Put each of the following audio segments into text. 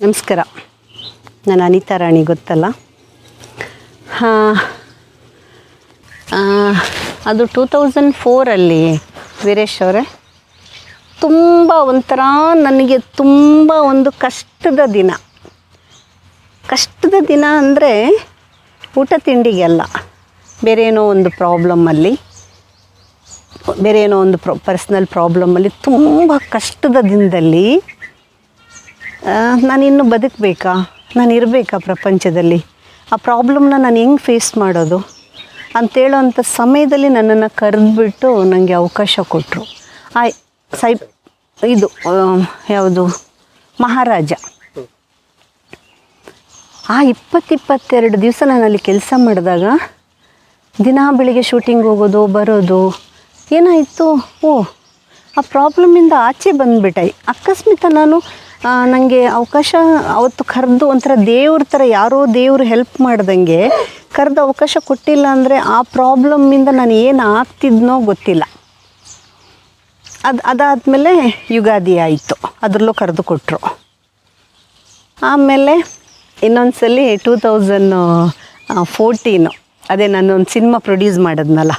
ನಮಸ್ಕಾರ. ನಾನು ಅನಿತಾ ರಾಣಿ ಗೊತ್ತಲ್ಲ? ಹಾಂ. ಅದು ಟೂ ತೌಸಂಡ್ ಫೋರಲ್ಲಿ ವೀರೇಶ್ ಅವರೇ, ತುಂಬ ಒಂಥರ ನನಗೆ ತುಂಬ ಒಂದು ಕಷ್ಟದ ದಿನ. ಕಷ್ಟದ ದಿನ ಅಂದರೆ ಊಟ ತಿಂಡಿಗೆಲ್ಲ. ಬೇರೆ ಏನೋ ಒಂದು ಪ್ರಾಬ್ಲಮ್ಮಲ್ಲಿ ಬೇರೆ ಏನೋ ಒಂದು ಪ್ರೊ ಪರ್ಸ್ನಲ್ ಪ್ರಾಬ್ಲಮ್ಮಲ್ಲಿ ತುಂಬ ಕಷ್ಟದ ದಿನದಲ್ಲಿ ನಾನು ಇನ್ನು ಬದುಕಬೇಕಾ? ನಾನು ಇರಬೇಕಾ ಪ್ರಪಂಚದಲ್ಲಿ? ಆ ಪ್ರಾಬ್ಲಮ್ನ ನಾನು ಹೆಂಗೆ ಫೇಸ್ ಮಾಡೋದು? ಅಂತೇಳೋವಂಥ ಸಮಯದಲ್ಲಿ ನನ್ನನ್ನು ಕರೆದ್ಬಿಟ್ಟು ನನಗೆ ಅವಕಾಶ ಕೊಟ್ಟರು ಆ ಸೈ ಇದು ಯಾವುದು? ಮಹಾರಾಜ. ಆ ಇಪ್ಪತ್ತಿಪ್ಪತ್ತೆರಡು ದಿವಸ ನಾನು ಅಲ್ಲಿ ಕೆಲಸ ಮಾಡಿದಾಗ ದಿನ ಬೆಳಿಗ್ಗೆ ಶೂಟಿಂಗ್ ಹೋಗೋದು, ಬರೋದು, ಏನಾಯಿತು? ಓ, ಆ ಪ್ರಾಬ್ಲಮಿಂದ ಆಚೆ ಬಂದುಬಿಟ್ಟೆ. ಅಕಸ್ಮಿತ ನಾನು ನನಗೆ ಅವಕಾಶ ಅವತ್ತು ಕರೆದು ಒಂಥರ ದೇವ್ರ ಥರ ಯಾರೋ ದೇವರು ಹೆಲ್ಪ್ ಮಾಡ್ದಂಗೆ ಕರೆದು ಅವಕಾಶ ಕೊಟ್ಟಿಲ್ಲ ಅಂದರೆ ಆ ಪ್ರಾಬ್ಲಮ್ಮಿಂದ ನಾನು ಏನು ಆಗ್ತಿದ್ನೋ ಗೊತ್ತಿಲ್ಲ. ಅದು ಅದಾದಮೇಲೆ ಯುಗಾದಿ ಆಯಿತು. ಅದರಲ್ಲೂ ಕರೆದು ಕೊಟ್ಟರು ಆಮೇಲೆ ಇನ್ನೊಂದು ಸಲ ಟೂ ತೌಸನ್ನು ಫೋರ್ಟೀನು ಅದೇ ನಾನೊಂದು ಸಿನಿಮಾ ಪ್ರೊಡ್ಯೂಸ್ ಮಾಡಿದ್ನಲ್ಲ.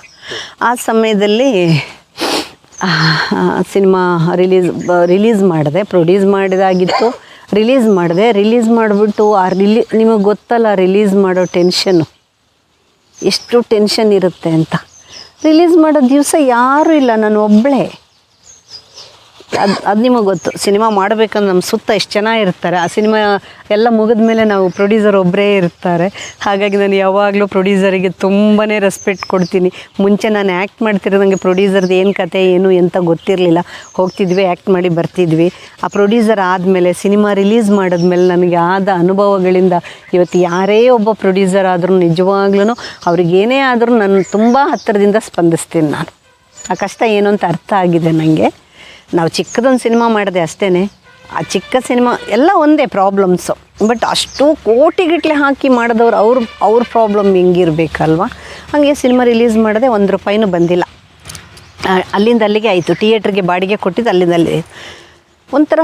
ಆ ಸಮಯದಲ್ಲಿ ಸಿನಿಮಾ ರಿಲೀಸ್ ರಿಲೀಸ್ ಮಾಡಿದೆ, ಪ್ರೊಡ್ಯೂಸ್ ಮಾಡಿದಾಗಿತ್ತು, ರಿಲೀಸ್ ಮಾಡಿದೆ, ರಿಲೀಸ್ ಮಾಡಿಬಿಟ್ಟು ಆ ರಿಲೀ, ನಿಮಗೆ ಗೊತ್ತಲ್ಲ, ರಿಲೀಸ್ ಮಾಡೋ ಟೆನ್ಷನ್ನು ಎಷ್ಟು ಟೆನ್ಷನ್ ಇರುತ್ತೆ ಅಂತ. ರಿಲೀಸ್ ಮಾಡೋ ದಿವಸ ಯಾರೂ ಇಲ್ಲ, ನಾನು ಒಬ್ಬಳೇ ಅದು ಅದು ನಿಮಗೆ ಗೊತ್ತು. ಸಿನಿಮಾ ಮಾಡಬೇಕಂದ್ರೆ ನಮ್ಮ ಸುತ್ತ ಎಷ್ಟು ಜನ ಇರ್ತಾರೆ. ಆ ಸಿನಿಮಾ ಎಲ್ಲ ಮುಗಿದ ಮೇಲೆ ನಾವು ಪ್ರೊಡ್ಯೂಸರ್ ಒಬ್ಬರೇ ಇರ್ತಾರೆ. ಹಾಗಾಗಿ ನಾನು ಯಾವಾಗಲೂ ಪ್ರೊಡ್ಯೂಸರಿಗೆ ತುಂಬಾ ರೆಸ್ಪೆಕ್ಟ್ ಕೊಡ್ತೀನಿ. ಮುಂಚೆ ನಾನು ಆ್ಯಕ್ಟ್ ಮಾಡ್ತಿರೋ ನನಗೆ ಪ್ರೊಡ್ಯೂಸರ್ದು ಏನು ಕತೆ, ಏನು ಎಂತ ಗೊತ್ತಿರಲಿಲ್ಲ. ಹೋಗ್ತಿದ್ವಿ ಆ್ಯಕ್ಟ್ ಮಾಡಿ ಬರ್ತಿದ್ವಿ. ಆ ಪ್ರೊಡ್ಯೂಸರ್ ಆದಮೇಲೆ ಸಿನಿಮಾ ರಿಲೀಸ್ ಮಾಡಿದ್ಮೇಲೆ ನನಗೆ ಆದ ಅನುಭವಗಳಿಂದ ಇವತ್ತು ಯಾರೇ ಒಬ್ಬ ಪ್ರೊಡ್ಯೂಸರ್ ಆದರೂ ನಿಜವಾಗ್ಲೂ ಅವ್ರಿಗೇನೇ ಆದರೂ ನಾನು ತುಂಬ ಹತ್ತಿರದಿಂದ ಸ್ಪಂದಿಸ್ತೀನಿ ನಾನು. ಆ ಕಷ್ಟ ಏನು ಅಂತ ಅರ್ಥ ಆಗಿದೆ ನನಗೆ ನಾವು ಚಿಕ್ಕದೊಂದು ಸಿನಿಮಾ ಮಾಡಿದೆ ಅಷ್ಟೇ ಆ ಚಿಕ್ಕ ಸಿನಿಮಾ ಎಲ್ಲ ಒಂದೇ ಪ್ರಾಬ್ಲಮ್ಸು ಬಟ್ ಅಷ್ಟು ಕೋಟಿಗಟ್ಟಲೆ ಹಾಕಿ ಮಾಡಿದವ್ರು ಅವ್ರ ಅವ್ರ ಪ್ರಾಬ್ಲಮ್ ಹೆಂಗಿರ್ಬೇಕಲ್ವ? ಹಾಗೆ ಸಿನಿಮಾ ರಿಲೀಸ್ ಮಾಡಿದೆ ಒಂದು ರೂಪಾಯಿನೂ ಬಂದಿಲ್ಲ. ಅಲ್ಲಿಂದ ಅಲ್ಲಿಗೆ ಆಯಿತು. ಥಿಯೇಟ್ರಿಗೆ ಬಾಡಿಗೆ ಕೊಟ್ಟಿದ್ದು ಅಲ್ಲಿಂದ ಅಲ್ಲಿ. ಒಂಥರ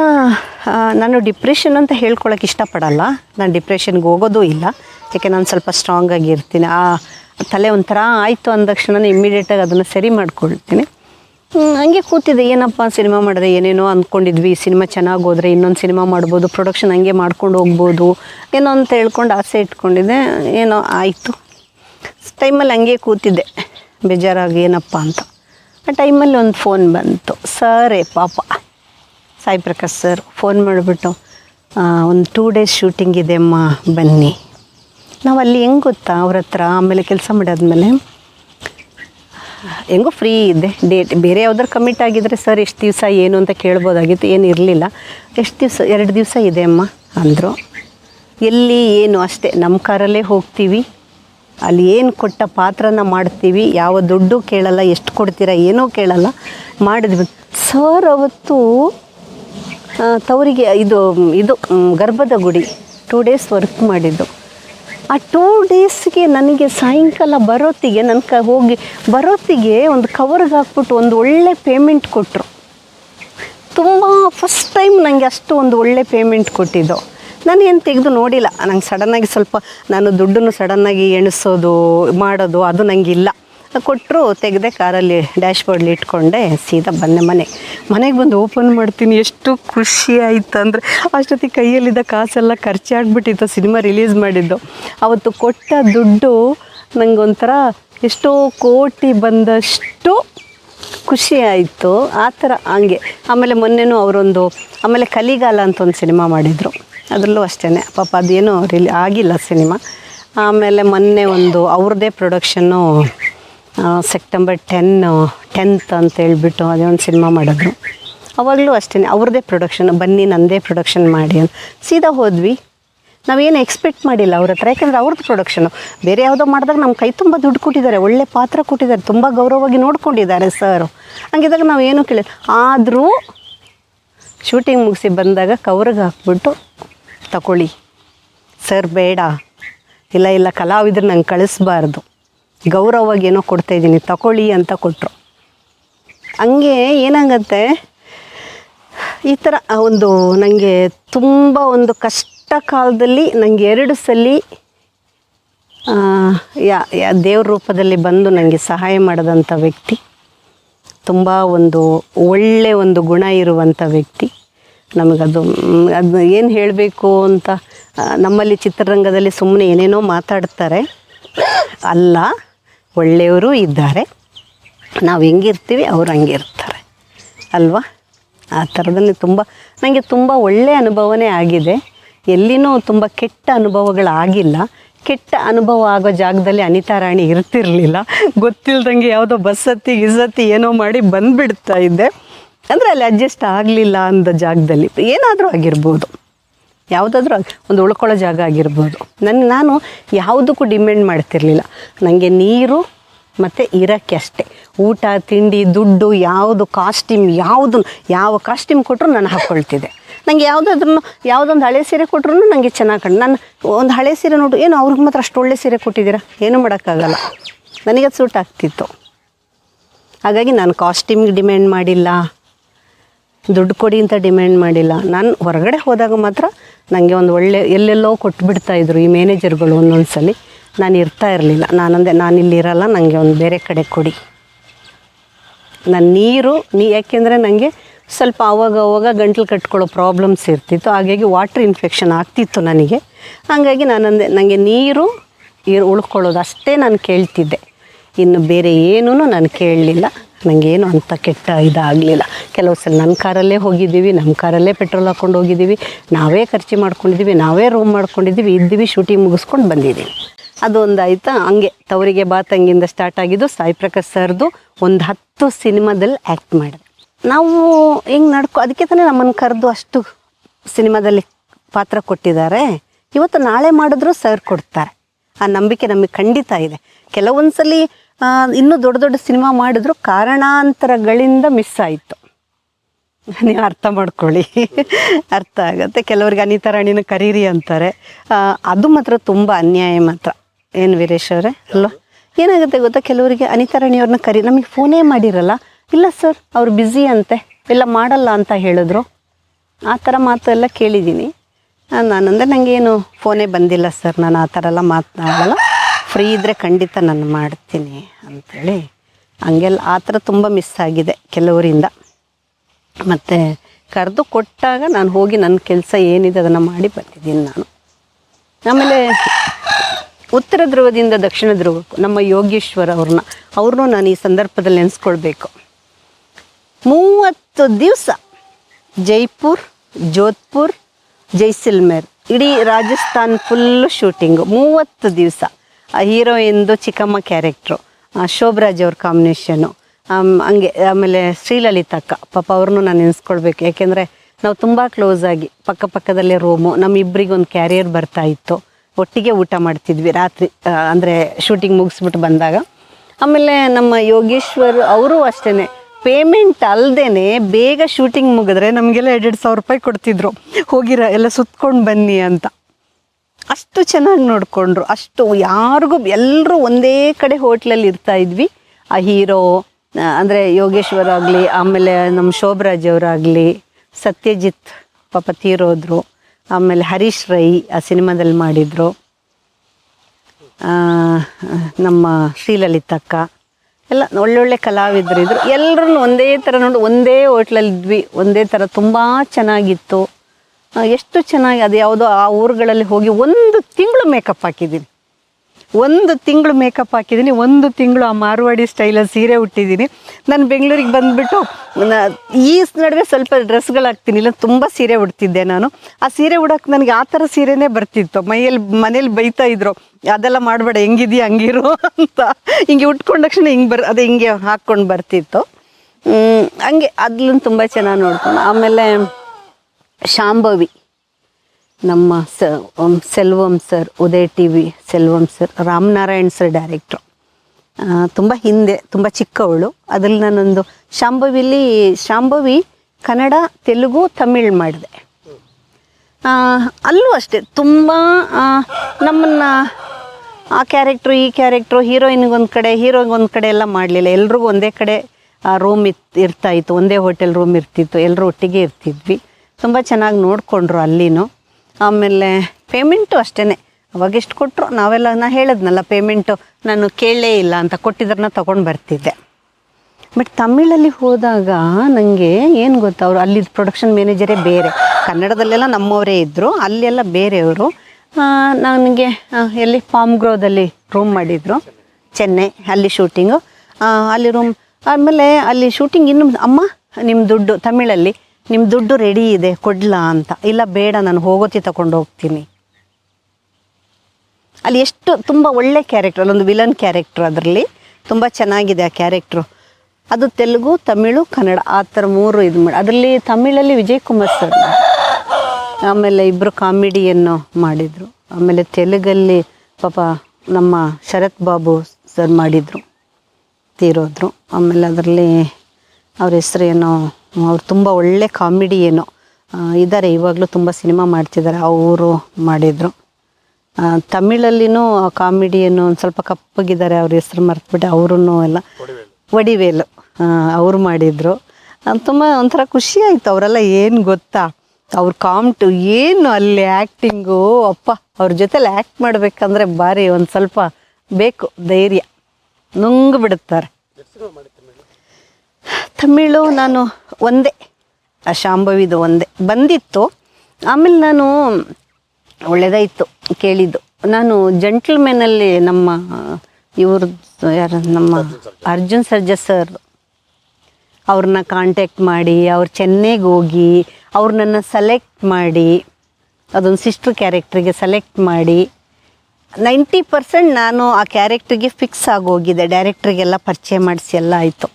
ನಾನು ಡಿಪ್ರೆಷನ್ ಅಂತ ಹೇಳ್ಕೊಳಕ್ಕೆ ಇಷ್ಟಪಡಲ್ಲ. ನಾನು ಡಿಪ್ರೆಷನ್ಗೆ ಹೋಗೋದೂ ಇಲ್ಲ. ಯಾಕೆ ನಾನು ಸ್ವಲ್ಪ ಸ್ಟ್ರಾಂಗ್ ಆಗಿರ್ತೀನಿ ಆ, ತಲೆ ಒಂಥರ ಆಯಿತು ಅಂದ ತಕ್ಷಣ ಇಮ್ಮಿಡಿಯೇಟಾಗಿ ಅದನ್ನು ಸರಿ ಮಾಡ್ಕೊಳ್ತೀನಿ. ಹಂಗೆ ಕೂತಿದೆ. ಏನಪ್ಪ ಸಿನಿಮಾ ಮಾಡಿದೆ, ಏನೇನೋ ಅಂದ್ಕೊಂಡಿದ್ವಿ ಸಿನಿಮಾ ಚೆನ್ನಾಗಿ ಹೋದರೆ ಇನ್ನೊಂದು ಸಿನಿಮಾ ಮಾಡ್ಬೋದು ಪ್ರೊಡಕ್ಷನ್ ಹಂಗೆ ಮಾಡ್ಕೊಂಡು ಹೋಗ್ಬೋದು ಏನೋ ಅಂತ ಹೇಳ್ಕೊಂಡು ಆಸೆ ಇಟ್ಕೊಂಡಿದ್ದೆ. ಏನೋ ಆಯಿತು. ಟೈಮಲ್ಲಿ ಹಂಗೆ ಕೂತಿದ್ದೆ. ಬೇಜಾರಾಗಿ ಏನಪ್ಪ ಅಂತ. ಆ ಟೈಮಲ್ಲಿ ಒಂದು ಫೋನ್ ಬಂತು. ಸರೇ ಪಾಪ. ಸಾಯಿ ಪ್ರಕಾಶ್ ಸರ್ ಫೋನ್ ಮಾಡಿಬಿಟ್ಟು ಒಂದು ಟೂ ಡೇಸ್ ಶೂಟಿಂಗ್ ಇದೆ ಅಮ್ಮ, ಬನ್ನಿ. ನಾವು ಅಲ್ಲಿ ಹೆಂಗೆ ಗೊತ್ತಾ? ಅವ್ರ ಹತ್ರ ಆಮೇಲೆ ಕೆಲಸ ಮಾಡಾದ್ಮೇಲೆ. ಹೆಂಗೋ ಫ್ರೀ ಇದೆ ಡೇಟ್ ಬೇರೆ ಯಾವ್ದಾರು ಕಮಿಟ್ ಆಗಿದ್ರೆ, ಸರ್, ಎಷ್ಟು ದಿವಸ, ಏನು ಅಂತ ಕೇಳ್ಬೋದಾಗಿತ್ತು. ಏನು ಇರಲಿಲ್ಲ. ಎಷ್ಟು ದಿವಸ, ಎರಡು ದಿವಸ ಇದೆ ಅಮ್ಮ, ಅಂದರು. ಎಲ್ಲಿ, ಏನು, ಅಷ್ಟೇ. ನಮ್ಮ ಕಾರಲ್ಲೇ ಹೋಗ್ತೀವಿ. ಅಲ್ಲಿ ಏನು ಕೊಟ್ಟ ಪಾತ್ರನ ಮಾಡ್ತೀವಿ. ಯಾವ ದುಡ್ಡು ಕೇಳಲ್ಲ, ಎಷ್ಟು ಕೊಡ್ತೀರಾ, ಏನೂ ಕೇಳಲ್ಲ. ಮಾಡಿದ್ವಿ. ಸರ್, ಅವತ್ತು ತವರಿಗೆ ಇದು ಇದು ಗರ್ಭದ ಗುಡಿ ಟೂ ಡೇಸ್ ವರ್ಕ್ ಮಾಡಿದ್ದು. ಆ ಟೂ ಡೇಸ್ಗೆ ನನಗೆ ಸಾಯಂಕಾಲ ಬರೋತ್ತಿಗೆ ನನ್ನ ಕ ಹೋಗಿ ಬರೋತ್ತಿಗೆ ಒಂದು ಕವರ್ಗೆ ಹಾಕ್ಬಿಟ್ಟು ಒಂದು ಒಳ್ಳೆ ಪೇಮೆಂಟ್ ಕೊಟ್ಟರು ತುಂಬ ಫಸ್ಟ್ ಟೈಮ್ ನನಗೆ ಅಷ್ಟು ಒಂದು ಒಳ್ಳೆ ಪೇಮೆಂಟ್ ಕೊಟ್ಟಿದ್ದು. ನಾನು ಏನು ತೆಗೆದು ನೋಡಿಲ್ಲ. ನಂಗೆ ಸಡನ್ನಾಗಿ ಸ್ವಲ್ಪ ನಾನು ದುಡ್ಡನ್ನು ಸಡನ್ನಾಗಿ ಎಣಿಸೋದು, ಮಾಡೋದು ಅದು ನನಗಿಲ್ಲ ಕೊಟ್ಟರು ತೆಗೆದೆ ಕಾರಲ್ಲಿ ಡ್ಯಾಶ್ ಇಟ್ಕೊಂಡೆ, ಸೀದಾ ಬಂದೆ ಮನೆ. ಮನೆಗೆ ಬಂದು ಓಪನ್ ಮಾಡ್ತೀನಿ, ಎಷ್ಟು ಖುಷಿ ಆಯಿತು ಅಂದರೆ ಅಷ್ಟೊತ್ತಿಗೆ ಕೈಯಲ್ಲಿದ್ದ ಕಾಸೆಲ್ಲ ಖರ್ಚಾಗ್ಬಿಟ್ಟಿತ್ತು ಸಿನಿಮಾ ರಿಲೀಸ್ ಮಾಡಿದ್ದು. ಅವತ್ತು ಕೊಟ್ಟ ದುಡ್ಡು ನನಗೊಂಥರ ಎಷ್ಟೋ ಕೋಟಿ ಬಂದಷ್ಟು ಖುಷಿ ಆಯಿತು, ಆ ಥರ ಹಂಗೆ. ಆಮೇಲೆ ಮೊನ್ನೆನೂ ಅವರೊಂದು, ಆಮೇಲೆ ಕಲಿಗಾಲ ಅಂತ ಒಂದು ಸಿನಿಮಾ ಮಾಡಿದರು. ಅದರಲ್ಲೂ ಅಷ್ಟೇ ಪಾಪ ಅದೇನೋ ರಿಲಿ ಆಗಿಲ್ಲ ಸಿನಿಮಾ. ಆಮೇಲೆ ಮೊನ್ನೆ ಒಂದು ಅವ್ರದ್ದೇ ಪ್ರೊಡಕ್ಷನ್ನು ಸೆಪ್ಟೆಂಬರ್ ಟೆನ್ ಟೆಂತ್ ಅಂತ ಹೇಳ್ಬಿಟ್ಟು ಅದೇ ಒಂದು ಸಿನಿಮಾ ಮಾಡಿದ್ರು. ಅವಾಗಲೂ ಅಷ್ಟೇ ಅವ್ರದ್ದೇ ಪ್ರೊಡಕ್ಷನ್ ಬನ್ನಿ ನನ್ನದೇ ಪ್ರೊಡಕ್ಷನ್ ಮಾಡಿ ಅಂತ. ಸೀದಾ ಹೋದ್ವಿ. ನಾವೇನು ಎಕ್ಸ್ಪೆಕ್ಟ್ ಮಾಡಿಲ್ಲ ಅವ್ರ ಹತ್ರ, ಯಾಕಂದರೆ ಅವ್ರದ್ದು ಪ್ರೊಡಕ್ಷನು ಬೇರೆ ಯಾವುದೋ ಮಾಡಿದಾಗ ನಮ್ಮ ಕೈ ತುಂಬ ದುಡ್ಡು ಕೊಟ್ಟಿದ್ದಾರೆ, ಒಳ್ಳೆ ಪಾತ್ರ ಕೊಟ್ಟಿದ್ದಾರೆ, ತುಂಬ ಗೌರವವಾಗಿ ನೋಡ್ಕೊಂಡಿದ್ದಾರೆ ಸರ್ ಹಂಗಿದಾಗ ನಾವು ಏನೂ ಕೇಳಿ ಆದರೂ ಶೂಟಿಂಗ್ ಮುಗಿಸಿ ಬಂದಾಗ ಕವ್ರಿಗೆ ಹಾಕ್ಬಿಟ್ಟು ತಗೊಳ್ಳಿ ಸರ್ ಬೇಡ. ಇಲ್ಲ ಇಲ್ಲ, ಕಲಾವಿದ್ರು ನಂಗೆ ಕಳಿಸ್ಬಾರ್ದು. ಗೌರವವಾಗಿ ಏನೋ ಕೊಡ್ತಾಯಿದ್ದೀನಿ ತಗೊಳ್ಳಿ ಅಂತ ಕೊಟ್ಟರು ಹಂಗೆ ಏನಾಗತ್ತೆ ಈ ಥರ ಒಂದು ನನಗೆ ತುಂಬ ಒಂದು ಕಷ್ಟ ಕಾಲದಲ್ಲಿ ನನಗೆ ಎರಡು ಸಲ ಯಾ ಯಾ, ದೇವ್ರ ರೂಪದಲ್ಲಿ ಬಂದು ನನಗೆ ಸಹಾಯ ಮಾಡಿದಂಥ ವ್ಯಕ್ತಿ, ತುಂಬ ಒಂದು ಒಳ್ಳೆಯ ಒಂದು ಗುಣ ಇರುವಂಥ ವ್ಯಕ್ತಿ. ನಮಗದು, ಅದು ಏನು ಹೇಳಬೇಕು ಅಂತ ನಮ್ಮಲ್ಲಿ ಚಿತ್ರರಂಗದಲ್ಲಿ ಸುಮ್ಮನೆ ಏನೇನೋ ಮಾತಾಡ್ತಾರೆ. ಅಲ್ಲ ಒಳ್ಳೆಯವರು ಇದ್ದಾರೆ. ನಾವು ಹೆಂಗಿರ್ತೀವಿ ಅವ್ರು ಹಂಗೆ ಇರ್ತಾರೆ. ಅಲ್ವಾ? ಆ ಥರದಲ್ಲಿ ತುಂಬ ನನಗೆ ತುಂಬ ಒಳ್ಳೆಯ ಅನುಭವನೇ ಆಗಿದೆ. ಎಲ್ಲಿನೂ ತುಂಬ ಕೆಟ್ಟ ಅನುಭವಗಳಾಗಿಲ್ಲ. ಕೆಟ್ಟ ಅನುಭವ ಆಗೋ ಜಾಗದಲ್ಲಿ ಅನಿತಾ ರಾಣಿ ಇರ್ತಿರ್ಲಿಲ್ಲ. ಗೊತ್ತಿಲ್ದಂಗೆ ಯಾವುದೋ ಬಸ್ ಹತ್ತಿ ಗಿಸತ್ತಿ ಏನೋ ಮಾಡಿ ಬಂದುಬಿಡ್ತಾ ಇದ್ದೆ. ಅಂದರೆ ಅಲ್ಲಿ ಅಡ್ಜಸ್ಟ್ ಆಗಲಿಲ್ಲ ಅಂದ ಜಾಗದಲ್ಲಿ. ಏನಾದರೂ ಆಗಿರ್ಬೋದು. ಯಾವುದಾದ್ರೂ ಒಂದು ಉಳ್ಕೊಳ್ಳೋ ಜಾಗ ಆಗಿರ್ಬೋದು. ನನ್ನ ನಾನು ಯಾವುದಕ್ಕೂ ಡಿಮ್ಯಾಂಡ್ ಮಾಡ್ತಿರ್ಲಿಲ್ಲ. ನನಗೆ ನೀರು ಮತ್ತು ಇರೋಕ್ಕೆ ಅಷ್ಟೇ. ಊಟ, ತಿಂಡಿ, ದುಡ್ಡು, ಯಾವುದು ಕಾಸ್ಟ್ಯೂಮ್ ಯಾವುದು ಯಾವ ಕಾಸ್ಟ್ಯೂಮ್ ಕೊಟ್ಟರು ನಾನು ಹಾಕ್ಕೊಳ್ತಿದ್ದೆ ನನಗೆ ಯಾವುದಾದ್ರೂ ಯಾವುದೊಂದು ಹಳೆ ಸೀರೆ ಕೊಟ್ಟರು ನನಗೆ ಚೆನ್ನಾಗಿ ಕಂಡು ನಾನು ಒಂದು ಹಳೆ ಸೀರೆ ನೋಡು ಏನು ಅವ್ರಿಗೆ ಮಾತ್ರ ಅಷ್ಟು ಒಳ್ಳೆ ಸೀರೆ ಕೊಟ್ಟಿದ್ದೀರಾ? ಏನೂ ಮಾಡೋಕ್ಕಾಗಲ್ಲ. ನನಗೆ ಅದು ಸೂಟ್ ಆಗ್ತಿತ್ತು. ಹಾಗಾಗಿ ನಾನು ಕಾಸ್ಟ್ಯೂಮ್ಗೆ ಡಿಮ್ಯಾಂಡ್ ಮಾಡಿಲ್ಲ. ದುಡ್ಡು ಕೊಡಿ ಅಂತ ಡಿಮ್ಯಾಂಡ್ ಮಾಡಿಲ್ಲ. ನಾನು ಹೊರಗಡೆ ಹೋದಾಗ ಮಾತ್ರ ನನಗೆ ಒಂದು ಒಳ್ಳೆ ಎಲ್ಲೆಲ್ಲೋ ಕೊಟ್ಬಿಡ್ತಾ ಇದ್ರು ಈ ಮ್ಯಾನೇಜರ್ಗಳು ಒಂದೊಂದು ಸಲ ನಾನು ಇರ್ತಾ ಇರಲಿಲ್ಲ. ನಾನಂದೆ ನಾನು ಇಲ್ಲಿರಲ್ಲ ನನಗೆ ಒಂದು ಬೇರೆ ಕಡೆ ಕೊಡಿ. ನನ್ನ ನೀರು, ನೀ ಯಾಕೆಂದರೆ ನನಗೆ ಸ್ವಲ್ಪ ಆವಾಗ ಅವಾಗ ಗಂಟ್ಲು ಕಟ್ಕೊಳ್ಳೋ ಪ್ರಾಬ್ಲಮ್ಸ್ ಇರ್ತಿತ್ತು. ಹಾಗಾಗಿ ವಾಟ್ರ್ ಇನ್ಫೆಕ್ಷನ್ ಆಗ್ತಿತ್ತು ನನಗೆ. ಹಾಗಾಗಿ ನಾನಂದೆ ನನಗೆ ನೀರು ಇರು ಉಳ್ಕೊಳ್ಳೋದು ಅಷ್ಟೇ ನಾನು ಕೇಳ್ತಿದ್ದೆ. ಇನ್ನು ಬೇರೆ ಏನೂ ನಾನು ಕೇಳಲಿಲ್ಲ. ನನಗೇನು ಅಂಥ ಕೆಟ್ಟ ಇದಾಗಲಿಲ್ಲ. ಕೆಲವು ಸಲ ನನ್ನ ಕಾರಲ್ಲೇ ಹೋಗಿದ್ದೀವಿ ನಮ್ಮ ಕಾರಲ್ಲೇ ಪೆಟ್ರೋಲ್ ಹಾಕ್ಕೊಂಡು ಹೋಗಿದ್ದೀವಿ ನಾವೇ ಖರ್ಚು ಮಾಡ್ಕೊಂಡಿದ್ದೀವಿ ನಾವೇ ರೂಮ್ ಮಾಡ್ಕೊಂಡಿದ್ದೀವಿ ಇದ್ದೀವಿ ಶೂಟಿಂಗ್ ಮುಗಿಸ್ಕೊಂಡು ಬಂದಿದ್ದೀವಿ. ಅದೊಂದು ಆಯಿತಾ ಹಂಗೆ ತವರಿಗೆ ಬಾ ತಂಗಿಂದ ಸ್ಟಾರ್ಟ್ ಆಗಿದ್ದು ಸಾಯಿ ಪ್ರಕಾಶ್ ಸರ್ದು ಒಂದು ಹತ್ತು ಸಿನಿಮಾದಲ್ಲಿ ಆ್ಯಕ್ಟ್ ಮಾಡಿದೆ. ನಾವು ಹಿಂಗೆ ನಡ್ಕೊ ಅದಕ್ಕೆ ತಾನೇ ನಮ್ಮನ್ನು ಕರೆದು ಅಷ್ಟು ಸಿನಿಮಾದಲ್ಲಿ ಪಾತ್ರ ಕೊಟ್ಟಿದ್ದಾರೆ. ಇವತ್ತು ನಾಳೆ ಮಾಡಿದ್ರು ಸರ್ ಕೊಡ್ತಾರೆ. ಆ ನಂಬಿಕೆ ನಮಗೆ ಖಂಡಿತ ಇದೆ. ಕೆಲವೊಂದು ಸಲ ಆ, ಇನ್ನೂ ದೊಡ್ಡ ದೊಡ್ಡ ಸಿನಿಮಾ ಮಾಡಿದ್ರು ಕಾರಣಾಂತರಗಳಿಂದ ಮಿಸ್ ಆಯಿತು. ನೀವು ಅರ್ಥ ಮಾಡ್ಕೊಳ್ಳಿ. ಅರ್ಥ ಆಗುತ್ತೆ. ಕೆಲವ್ರಿಗೆ ಅನಿತಾ ರಾಣಿನ ಕರೀರಿ ಅಂತಾರೆ. ಅದು ಮಾತ್ರ ತುಂಬ ಅನ್ಯಾಯ ಮಾತ್ರ. ಏನು ವೀರೇಶ್ ಅವರೇ? ಅಲ್ವಾ? ಏನಾಗುತ್ತೆ ಗೊತ್ತಾ? ಕೆಲವರಿಗೆ ಅನಿತಾ ರಾಣಿಯವ್ರನ್ನ ಕರಿ, ನಮಗೆ ಫೋನೇ ಮಾಡಿರಲ್ಲ. ಇಲ್ಲ ಸರ್ ಅವ್ರು ಬ್ಯುಸಿ ಅಂತೆ. ಎಲ್ಲ ಮಾಡಲ್ಲ ಅಂತ ಹೇಳಿದ್ರು. ಆ ಥರ ಮಾತು ಎಲ್ಲ ಕೇಳಿದ್ದೀನಿ ನಾನಂದರೆ ನನಗೇನು ಫೋನೇ ಬಂದಿಲ್ಲ ಸರ್ ನಾನು ಆ ಥರ ಎಲ್ಲ ಮಾತನಾಡಲ್ಲ. ಫ್ರೀ ಇದ್ದರೆ ಖಂಡಿತ ನಾನು ಮಾಡ್ತೀನಿ ಅಂಥೇಳಿ ಹಂಗೆಲ್ಲ ಆ ಥರ ತುಂಬ ಮಿಸ್ ಆಗಿದೆ ಕೆಲವರಿಂದ. ಮತ್ತು ಕರೆದು ಕೊಟ್ಟಾಗ ನಾನು ಹೋಗಿ ನನ್ನ ಕೆಲಸ ಏನಿದೆ ಅದನ್ನು ಮಾಡಿ ಬರ್ತಿದ್ದೀನಿ ನಾನು. ಆಮೇಲೆ ಉತ್ತರ ಧ್ರುವದಿಂದ ದಕ್ಷಿಣ ಧ್ರುವ ನಮ್ಮ ಯೋಗೇಶ್ವರ ಅವ್ರನ್ನ, ಅವ್ರನ್ನೂ ನಾನು ಈ ಸಂದರ್ಭದಲ್ಲಿ ನೆನೆಸ್ಕೊಳ್ಬೇಕು. ಮೂವತ್ತು ದಿವಸ ಜೈಪುರ್, ಜೋಧ್ಪುರ್, ಜೈಸಲ್ಮೇರ್, ಇಡೀ ರಾಜಸ್ಥಾನ್ ಫುಲ್ಲು ಶೂಟಿಂಗು ಮೂವತ್ತು ದಿವಸ. ಹೀರೋಯಿಂದು ಚಿಕ್ಕಮ್ಮ ಕ್ಯಾರೆಕ್ಟ್ರು ಶೋಭರಾಜ್ ಅವ್ರ ಕಾಂಬಿನೇಷನು ಹಂಗೆ, ಆಮೇಲೆ ಶ್ರೀಲಲಿತಕ್ಕ ಪಾಪ ಅವ್ರನ್ನೂ ನಾನು ನೆನೆಸ್ಕೊಳ್ಬೇಕು. ಯಾಕೆಂದರೆ ನಾವು ತುಂಬ ಕ್ಲೋಸ್ ಆಗಿ ಪಕ್ಕ ಪಕ್ಕದಲ್ಲೇ ರೂಮು ನಮ್ಮಿಬ್ಬರಿಗೆ ಒಂದು ಕ್ಯಾರಿಯರ್ ಬರ್ತಾ ಇತ್ತು. ಒಟ್ಟಿಗೆ ಊಟ ಮಾಡ್ತಿದ್ವಿ ರಾತ್ರಿ ಅಂದರೆ ಶೂಟಿಂಗ್ ಮುಗಿಸ್ಬಿಟ್ಟು ಬಂದಾಗ. ಆಮೇಲೆ ನಮ್ಮ ಯೋಗೇಶ್ವರ್ ಅವರು ಅಷ್ಟೇ ಪೇಮೆಂಟ್ ಅಲ್ಲದೇ ಬೇಗ ಶೂಟಿಂಗ್ ಮುಗಿದ್ರೆ ನಮಗೆಲ್ಲ ಎರಡು ಸಾವಿರ ರೂಪಾಯಿ ಕೊಡ್ತಿದ್ರು. ಹೋಗಿರ, ಎಲ್ಲ ಸುತ್ಕೊಂಡು ಬನ್ನಿ ಅಂತ. ಅಷ್ಟು ಚೆನ್ನಾಗಿ ನೋಡಿಕೊಂಡ್ರು. ಅಷ್ಟು ಯಾರಿಗೂ ಎಲ್ಲರೂ ಒಂದೇ ಕಡೆ ಹೋಟ್ಲಲ್ಲಿ ಇರ್ತಾ ಇದ್ವಿ. ಆ ಹೀರೋ ಅಂದರೆ ಯೋಗೇಶ್ವರ್ ಆಗಲಿ, ಆಮೇಲೆ ನಮ್ಮ ಶೋಭರಾಜ್ ಅವರಾಗಲಿ, ಸತ್ಯಜಿತ್ ಪಾಪ ತೀರೋದ್ರು, ಆಮೇಲೆ ಹರೀಶ್ ರೈ ಆ ಸಿನಿಮಾದಲ್ಲಿ ಮಾಡಿದರು. ನಮ್ಮ ಶ್ರೀಲಲಿತಕ್ಕ, ಎಲ್ಲ ಒಳ್ಳೊಳ್ಳೆ ಕಲಾವಿದರಿದ್ರು. ಎಲ್ಲರೂ ಒಂದೇ ಥರ ನೋಡಿ, ಒಂದೇ ಹೋಟ್ಲಲ್ಲಿದ್ವಿ ಒಂದೇ ಥರ ತುಂಬ ಚೆನ್ನಾಗಿತ್ತು. ಎಷ್ಟು ಚೆನ್ನಾಗಿ ಅದು ಯಾವುದೋ ಆ ಊರುಗಳಲ್ಲಿ ಹೋಗಿ ಒಂದು ತಿಂಗಳು ಮೇಕಪ್ ಹಾಕಿದ್ದೀನಿ. ಒಂದು ತಿಂಗಳು ಮೇಕಪ್ ಹಾಕಿದ್ದೀನಿ, ಒಂದು ತಿಂಗಳು ಆ ಮಾರ್ವಾಡಿ ಸ್ಟೈಲಲ್ಲಿ ಸೀರೆ ಉಟ್ಟಿದ್ದೀನಿ. ನಾನು ಬೆಂಗಳೂರಿಗೆ ಬಂದುಬಿಟ್ಟು ಈ ನಡುವೆ ಸ್ವಲ್ಪ ಡ್ರೆಸ್ಗಳು ಹಾಕ್ತೀನಿ, ಇಲ್ಲ ತುಂಬ ಸೀರೆ ಉಡ್ತಿದ್ದೆ ನಾನು. ಆ ಸೀರೆ ಉಡೋಕೆ ನನಗೆ ಆ ಥರ ಸೀರೆನೇ ಬರ್ತಿತ್ತು. ಮೈಯಲ್ಲಿ, ಮನೇಲಿ ಬೈತಾ ಇದ್ರು, ಅದೆಲ್ಲ ಮಾಡಬೇಡ, ಹೆಂಗಿದೆಯಾ, ಹಂಗಿರು ಅಂತ. ಹಿಂಗೆ ಉಟ್ಕೊಂಡ ತಕ್ಷಣ ಹಿಂಗೆ ಬರ್, ಅದು ಹಿಂಗೆ ಹಾಕ್ಕೊಂಡು ಬರ್ತಿತ್ತು. ಹಂಗೆ ಅದ್ಲನ್ನು ತುಂಬ ಚೆನ್ನಾಗಿ ನೋಡ್ಕೊಂಡು, ಆಮೇಲೆ ಶಾಂಭವಿ. ನಮ್ಮ ಸ Selvam sir, Uday T V, Selvam sir, Ramanarayan sir director ತುಂಬ ಹಿಂದೆ, ತುಂಬ ಚಿಕ್ಕವಳು. ಅದ್ರಲ್ಲಿ ನಾನೊಂದು ಶಾಂಭವಿಲಿ, ಶಾಂಭವಿ ಕನ್ನಡ, ತೆಲುಗು, ತಮಿಳ್ ಮಾಡಿದೆ. ಅಲ್ಲೂ ಅಷ್ಟೇ, ತುಂಬ ನಮ್ಮನ್ನು, ಆ ಕ್ಯಾರೆಕ್ಟ್ರು ಈ ಕ್ಯಾರೆಕ್ಟ್ರು ಹೀರೋಯಿನ್ಗೊಂದು ಕಡೆ ಹೀರೋಗೆ ಒಂದು ಕಡೆ ಎಲ್ಲ ಮಾಡಲಿಲ್ಲ. ಎಲ್ರಿಗೂ ಒಂದೇ ಕಡೆ ರೂಮ್ ಇತ್ತು. ಇರ್ತಾಯಿತ್ತು ಒಂದೇ ಹೋಟೆಲ್ ರೂಮ್ ಇರ್ತಿತ್ತು. ಎಲ್ಲರೂ ಒಟ್ಟಿಗೆ ಇರ್ತಿದ್ವಿ. ತುಂಬ ಚೆನ್ನಾಗಿ ನೋಡಿಕೊಂಡ್ರು ಅಲ್ಲಿನೂ. ಆಮೇಲೆ ಪೇಮೆಂಟು ಅಷ್ಟೇ ಅವಾಗ ಎಷ್ಟು ಕೊಟ್ಟರು ನಾವೆಲ್ಲ, ನಾ ಹೇಳಿದ್ನಲ್ಲ ಪೇಮೆಂಟು ನಾನು ಕೇಳಲೇ ಇಲ್ಲ ಅಂತ ಕೊಟ್ಟಿದ್ರನ್ನ ತೊಗೊಂಡು ಬರ್ತಿದ್ದೆ. ಬಟ್ ತಮಿಳಲ್ಲಿ ಹೋದಾಗ ನನಗೆ ಏನು ಗೊತ್ತಾ, ಅವರು ಅಲ್ಲಿ ಪ್ರೊಡಕ್ಷನ್ ಮ್ಯಾನೇಜರೇ ಬೇರೆ. ಕನ್ನಡದಲ್ಲೆಲ್ಲ ನಮ್ಮವರೇ ಇದ್ದರು ಅಲ್ಲೆಲ್ಲ ಬೇರೆಯವರು. ನನಗೆ ಎಲ್ಲಿ ಫಾರ್ಮ್ ಗ್ರೋದಲ್ಲಿ ರೂಮ್ ಮಾಡಿದರು, ಚೆನ್ನೈ, ಅಲ್ಲಿ ಶೂಟಿಂಗು ಅಲ್ಲಿ ರೂಮ್ ಆಮೇಲೆ ಅಲ್ಲಿ ಶೂಟಿಂಗ್ ಇನ್ನು, ಅಮ್ಮ ನಿಮ್ಮ ದುಡ್ಡು ತಮಿಳಲ್ಲಿ. ನಿಮ್ಮ ದುಡ್ಡು ರೆಡಿ ಇದೆ, ಕೊಡ್ಲಾ ಅಂತ. ಇಲ್ಲ, ಬೇಡ, ನಾನು ಹೋಗೋತಿ ತಗೊಂಡು ಹೋಗ್ತೀನಿ. ಅಲ್ಲಿ ಎಷ್ಟು ತುಂಬ ಒಳ್ಳೆ ಕ್ಯಾರೆಕ್ಟರ್ ಅಲ್ಲೊಂದು ವಿಲನ್ ಕ್ಯಾರೆಕ್ಟ್ರ್ ಅದರಲ್ಲಿ ತುಂಬ ಚೆನ್ನಾಗಿದೆ ಆ ಕ್ಯಾರೆಕ್ಟ್ರು ಅದು ತೆಲುಗು, ತಮಿಳು, ಕನ್ನಡ, ಆ ಥರ ಮೂರು ಇದು ಮಾಡಿ, ಅದರಲ್ಲಿ ತಮಿಳಲ್ಲಿ ವಿಜಯ್ ಕುಮಾರ್ ಸರ್ ಆಮೇಲೆ ಇಬ್ಬರು ಕಾಮಿಡಿಯನ್ನು ಮಾಡಿದರು. ಆಮೇಲೆ ತೆಲುಗಲ್ಲಿ ಪಾಪ ನಮ್ಮ ಶರತ್ ಬಾಬು ಸರ್ ಮಾಡಿದರು, ತೀರೋದ್ರು. ಆಮೇಲೆ ಅದರಲ್ಲಿ ಅವ್ರ ಹೆಸ್ರು ಏನೋ ಅವ್ರು ತುಂಬ ಒಳ್ಳೆ ಕಾಮಿಡಿ ಏನು. ಇದ್ದಾರೆ ಇವಾಗಲೂ ತುಂಬ ಸಿನಿಮಾ ಮಾಡ್ತಿದ್ದಾರೆ ಅವರು ಮಾಡಿದರು. ತಮಿಳಲ್ಲಿನೂ ಕಾಮಿಡಿ ಕಾಮಿಡಿಯನ್ನು ಒಂದು ಸ್ವಲ್ಪ ಕಪ್ಪಗಿದ್ದಾರೆ, ಅವ್ರ ಹೆಸ್ರು ಮರೆತ್ಬಿಟ್ಟು ಅವರು ಎಲ್ಲ. ವಡಿವೇಲು ಅವರು ಮಾಡಿದರು. ತುಂಬ ಒಂಥರ ಖುಷಿ ಆಯಿತು, ಅವರೆಲ್ಲ ಏನು ಗೊತ್ತಾ? ಅವ್ರ ಕಾಮ್ಟು ಏನು ಅಲ್ಲಿ ಆ್ಯಕ್ಟಿಂಗು ಅಪ್ಪ, ಅವ್ರ ಜೊತೆಲಿ ಆ್ಯಕ್ಟ್ ಮಾಡಬೇಕಂದ್ರೆ ಭಾರಿ, ಒಂದು ಸ್ವಲ್ಪ ಬೇಕು, ಧೈರ್ಯ. ನುಂಗು ಬಿಡುತ್ತಾರೆ ತಮಿಳು ನಾನು ಒಂದೇ, ಆ ಶಾಂಭವಿದು ಒಂದೇ. ಬಂದಿತ್ತು, ಆಮೇಲೆ ನಾನು ಒಳ್ಳೆಯದಾಯಿತು ಕೇಳಿದ್ದು. ನಾನು ಜಂಟ್ಲ್ಮೆನಲ್ಲಿ ನಮ್ಮ ಇವ್ರದ್ದು ಯಾರು, ನಮ್ಮ ಅರ್ಜುನ್ ಸರ್ಜಾ ಸರ್, ಅವ್ರನ್ನ ಕಾಂಟ್ಯಾಕ್ಟ್ ಮಾಡಿ, ಅವ್ರು ಚೆನ್ನೈಗೆ ಹೋಗಿ, ಅವ್ರು ನನ್ನ ಸೆಲೆಕ್ಟ್ ಮಾಡಿ, ಅದೊಂದು ಸಿಸ್ಟ್ರ್ ಕ್ಯಾರೆಕ್ಟ್ರಿಗೆ ಸೆಲೆಕ್ಟ್ ಮಾಡಿ ನೈಂಟಿ ಪರ್ಸೆಂಟ್ ನಾನು ಆ ಕ್ಯಾರೆಕ್ಟ್ರಿಗೆ ಫಿಕ್ಸ್ ಆಗೋಗಿದೆ ಡೈರೆಕ್ಟ್ರಿಗೆಲ್ಲ ಪರಿಚಯ ಮಾಡಿಸಿ ಎಲ್ಲ ಆಯಿತು.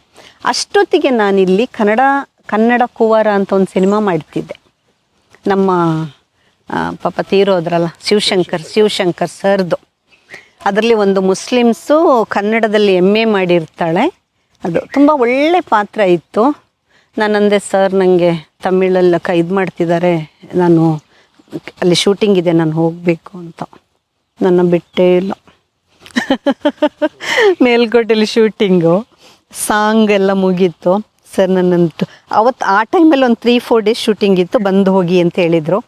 ಅಷ್ಟೊತ್ತಿಗೆ ನಾನಿಲ್ಲಿ ಕನ್ನಡ ಕನ್ನಡ ಕುವಾರ ಅಂತ ಒಂದು ಸಿನಿಮಾ ಮಾಡ್ತಿದ್ದೆ ನಮ್ಮ ಪಾಪ ತೀರೋದ್ರಲ್ಲ ಶಿವಶಂಕರ್ ಶಿವಶಂಕರ್ ಸರ್ದು. ಅದರಲ್ಲಿ ಒಂದು ಮುಸ್ಲಿಮ್ಸು ಕನ್ನಡದಲ್ಲಿ ಎಂ ಎ ಮಾಡಿರ್ತಾಳೆ. ಅದು ತುಂಬ ಒಳ್ಳೆ ಪಾತ್ರ ಇತ್ತು. ನಾನಂದೆ ಸರ್ ನನಗೆ ತಮಿಳಲ್ಲಿ ಕ ಇದು ಮಾಡ್ತಿದ್ದಾರೆ. ನಾನು ಅಲ್ಲಿ ಶೂಟಿಂಗ್ ಇದೆ, ನಾನು ಹೋಗಬೇಕು ಅಂತ. ನನ್ನ ಬಿಟ್ಟೇ ಇಲ್ಲ. ಮೇಲ್ಕೋಟೆಲಿ ಶೂಟಿಂಗು ಸಾಂಗ್ ಎಲ್ಲ ಮುಗೀತು. ಸರ್, ನನ್ನಂತು ಅವತ್ತು ಆ ಟೈಮಲ್ಲಿ ಒಂದು ತ್ರೀ ಫೋರ್ ಡೇಸ್ ಶೂಟಿಂಗ್ ಇತ್ತು, ಬಂದು ಹೋಗಿ ಅಂತ ಹೇಳಿದರು.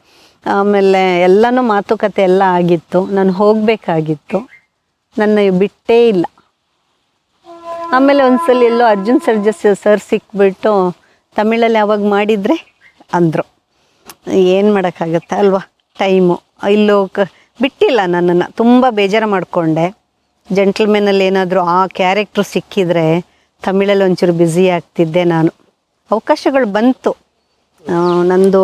ಆಮೇಲೆ ಎಲ್ಲನೂ ಮಾತುಕತೆ ಎಲ್ಲ ಆಗಿತ್ತು. ನಾನು ಹೋಗಬೇಕಾಗಿತ್ತು. ನನ್ನ ಬಿಟ್ಟೇ ಇಲ್ಲ. ಆಮೇಲೆ ಒಂದ್ಸಲ ಎಲ್ಲೋ ಅರ್ಜುನ್ ಸರ್ಜಸ್ ಸರ್ ಸಿಕ್ಬಿಟ್ಟು ತಮಿಳಲ್ಲಿ ಯಾವಾಗ ಮಾಡಿದರೆ ಅಂದರು. ಏನು ಮಾಡೋಕ್ಕಾಗತ್ತೆ ಅಲ್ವಾ? ಟೈಮು ಇಲ್ಲೋ ಕ, ಬಿಟ್ಟಿಲ್ಲ ನನ್ನನ್ನು. ತುಂಬ ಬೇಜಾರು ಮಾಡಿಕೊಂಡೆ. ಜೆಂಟ್ಲ್ಮೆನಲ್ಲಿ ಏನಾದರೂ ಆ ಕ್ಯಾರೆಕ್ಟ್ರು ಸಿಕ್ಕಿದರೆ ತಮಿಳಲ್ಲಿ ಒಂಚೂರು ಬ್ಯುಸಿ ಆಗ್ತಿದ್ದೆ ನಾನು. ಅವಕಾಶಗಳು ಬಂತು. ನಂದು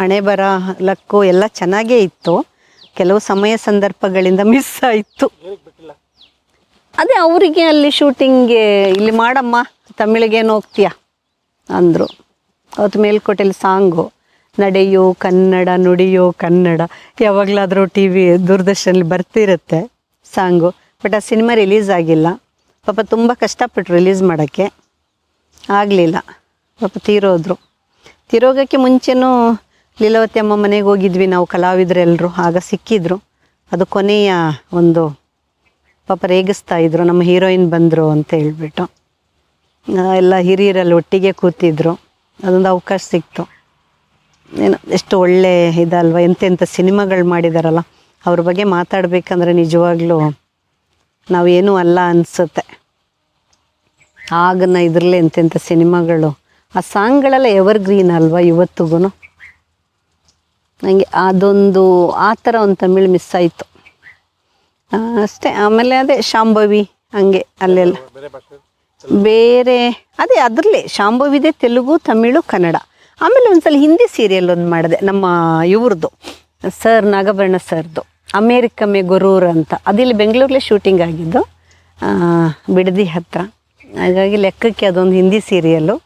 ಹಣೆ ಬರ ಲಕ್ಕು ಎಲ್ಲ ಚೆನ್ನಾಗೇ ಇತ್ತು. ಕೆಲವು ಸಮಯ ಸಂದರ್ಭಗಳಿಂದ ಮಿಸ್ ಆಯಿತು. ಅದೇ ಅವರಿಗೆ ಅಲ್ಲಿ ಶೂಟಿಂಗ್ಗೆ ಇಲ್ಲಿ ಮಾಡಮ್ಮ, ತಮಿಳಿಗೇನು ಹೋಗ್ತೀಯಾ? ಅಂದರು. ಅವತ್ತು ಮೇಲ್ಕೋಟೆಲಿ ಸಾಂಗು, ನಡೆಯೋ ಕನ್ನಡ, ನುಡಿಯೋ ಕನ್ನಡ. ಯಾವಾಗಲಾದರೂ ಟಿ ವಿ ದೂರದರ್ಶನಲ್ಲಿ ಬರ್ತಿರುತ್ತೆ ಸಾಂಗು, ಬಟ್ ಆ ಸಿನಿಮಾ ರಿಲೀಸ್ ಆಗಿಲ್ಲ. ಪಾಪ ತುಂಬ ಕಷ್ಟಪಟ್ಟು ರಿಲೀಸ್ ಮಾಡೋಕ್ಕೆ ಆಗಲಿಲ್ಲ. ಪಾಪ ತೀರೋದ್ರು. ತಿರೋಗಕ್ಕೆ ಮುಂಚೆನೂ ಲೀಲಾವತಿ ಅಮ್ಮ ಮನೆಗೆ ಹೋಗಿದ್ವಿ ನಾವು ಕಲಾವಿದರೆಲ್ಲರೂ ಆಗ ಸಿಕ್ಕಿದ್ರು. ಅದು ಕೊನೆಯ ಒಂದು ಪಾಪ ರೇಗಿಸ್ತಾ ಇದ್ರು, ನಮ್ಮ ಹೀರೋಯಿನ್ ಬಂದರು ಅಂತ ಹೇಳ್ಬಿಟ್ಟು. ಎಲ್ಲ ಹಿರಿಯರಲ್ಲಿ ಒಟ್ಟಿಗೆ ಕೂತಿದ್ರು. ಅದೊಂದು ಅವಕಾಶ ಸಿಕ್ತು. ಏನೋ ಎಷ್ಟು ಒಳ್ಳೆ ಇದಲ್ವ ಎಂತೆಂಥ ಸಿನಿಮಾಗಳು ಮಾಡಿದಾರಲ್ಲ, ಅವ್ರ ಬಗ್ಗೆ ಮಾತಾಡಬೇಕಂದ್ರೆ ನಿಜವಾಗ್ಲೂ ನಾವೇನೂ ಅಲ್ಲ ಅನಿಸುತ್ತೆ. ಆಗನ ಇದರಲ್ಲೇ ಎಂತೆಂಥ ಸಿನಿಮಾಗಳು. ಆ ಸಾಂಗ್ಗಳೆಲ್ಲ ಎವರ್ ಗ್ರೀನ್ ಅಲ್ವಾ ಇವತ್ತಿಗೂ ನನಗೆ ಅದೊಂದು, ಆ ಥರ ಒಂದು ತಮಿಳು ಮಿಸ್ ಆಯಿತು. ಅಷ್ಟೇ, ಆಮೇಲೆ ಅದೇ ಶಾಂಭವಿ, ಹಂಗೆ ಅಲ್ಲೆಲ್ಲ. ಬೇರೆ, ಅದೇ ಅದರಲ್ಲೇ, ಶಾಂಭವಿದೆ, ತೆಲುಗು, ತಮಿಳು, ಕನ್ನಡ. ಆಮೇಲೆ ಒಂದ್ಸಲ ಹಿಂದಿ ಸೀರಿಯಲ್ ಒಂದು ಮಾಡಿದೆ, ನಮ್ಮ ಇವ್ರದ್ದು ಸರ್ ನಾಗಭರಣ ಸರ್ದು. ಅಮೇರಿಕಮ್ಮೆ ಗೊರೂರ್ ಅಂತ. ಅದಿಲ್ಲಿ ಬೆಂಗಳೂರಲ್ಲೇ ಶೂಟಿಂಗ್ ಆಗಿದ್ದು ಬಿಡದಿ ಹತ್ರ. ಹಾಗಾಗಿ ಲೆಕ್ಕಕ್ಕೆ ಅದೊಂದು ಹಿಂದಿ ಸೀರಿಯಲ್ಲು